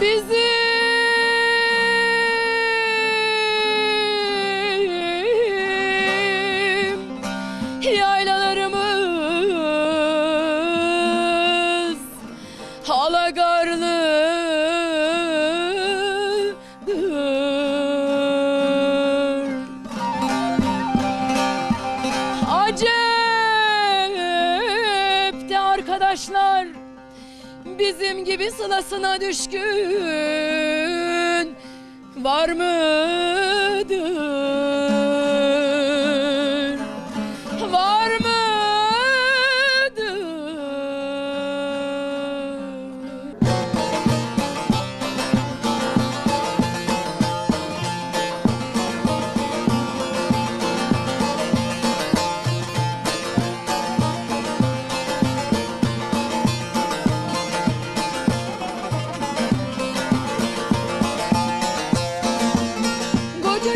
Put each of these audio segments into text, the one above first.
Bizim yaylalarımız halagarlıdır. Acep de arkadaşlar bizim gibi sılasına düşkün var mıdır?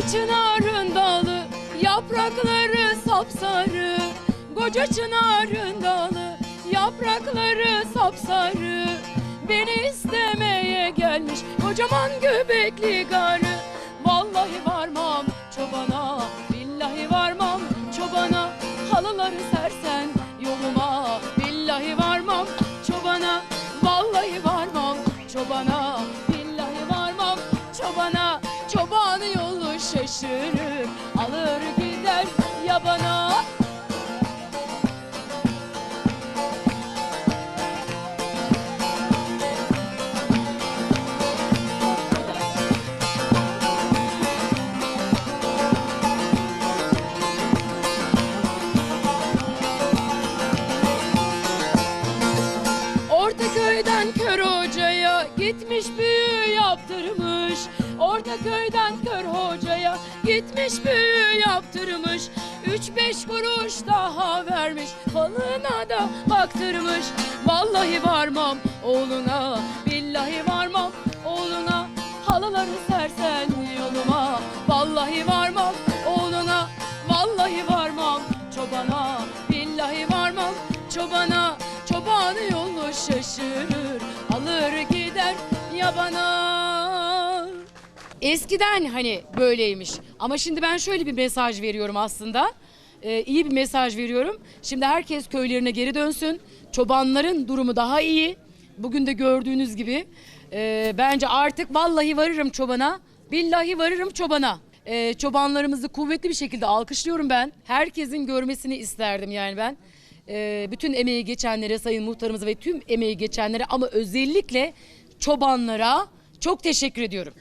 Çınarın dalı yaprakları sapsarı. Koca çınarın dalı yaprakları sapsarı. Beni şaşırır alır gider yabana Ortaköy'den kör hocaya gitmiş büyü yaptırmış. Ortaköy'den kör hocaya gitmiş büyü yaptırmış. Üç beş kuruş daha vermiş falına da baktırmış. Vallahi varmam oğluna billahi varmam oğluna halıları sersen yoluma. Vallahi varmam oğluna vallahi varmam çobana billahi varmam çobana çoban yolu şaşırır alır gider yabana Eskiden hani böyleymiş ama şimdi ben şöyle bir mesaj veriyorum aslında. Ee, iyi bir mesaj veriyorum. Şimdi herkes köylerine geri dönsün. Çobanların durumu daha iyi. Bugün de gördüğünüz gibi. Ee, bence artık vallahi varırım çobana. Billahi varırım çobana. Ee, çobanlarımızı kuvvetli bir şekilde alkışlıyorum ben. Herkesin görmesini isterdim yani ben. Ee, bütün emeği geçenlere, sayın muhtarımıza ve tüm emeği geçenlere ama özellikle çobanlara çok teşekkür ediyorum.